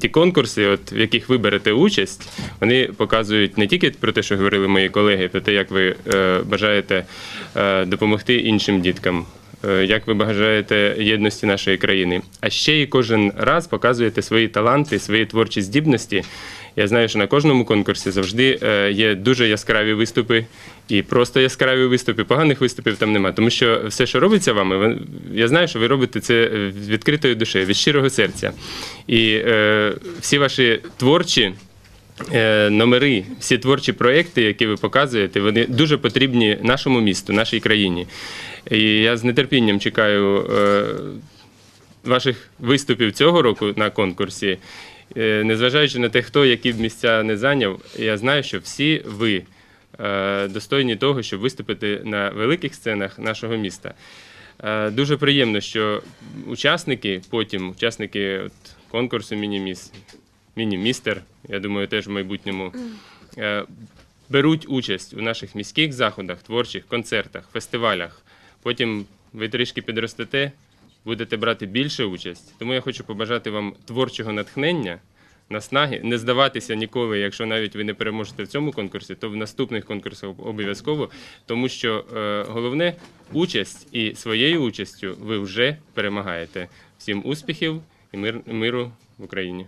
ті конкурси, от, в яких ви берете участь, вони показують не тільки про те, що говорили мої колеги, про те, як ви е, бажаєте е, допомогти іншим діткам. е, Як ви бажаєте єдності нашої країни, а ще й кожен раз показуєте свої таланти, свої творчі здібності. Я знаю, що на кожному конкурсі завжди е, є дуже яскраві виступи, і просто яскраві виступи. Поганих виступів там нема. Тому що все, що робиться вами, я знаю, що ви робите це е, з відкритою душею, від щирого серця. І е, всі ваші творчі. е, Номери, всі творчі проекти, які ви показуєте, вони дуже потрібні нашому місту, нашій країні. І я з нетерпінням чекаю ваших виступів цього року на конкурсі. Е, Незважаючи на те, хто які б місця не зайняв, я знаю, що всі ви е, достойні того, щоб виступити на великих сценах нашого міста. Е, Дуже приємно, що учасники, потім учасники от, конкурсу Міні-міс, Міні-містер, я думаю, теж в майбутньому. Беруть участь у наших міських заходах, творчих концертах, фестивалях. Потім ви трішки підростете, будете брати більше участь. Тому я хочу побажати вам творчого натхнення, наснаги, не здаватися ніколи, якщо навіть ви не переможете в цьому конкурсі, то в наступних конкурсах обов'язково. Тому що е, головне участь і своєю участю ви вже перемагаєте. Всім успіхів і мир, миру в Україні.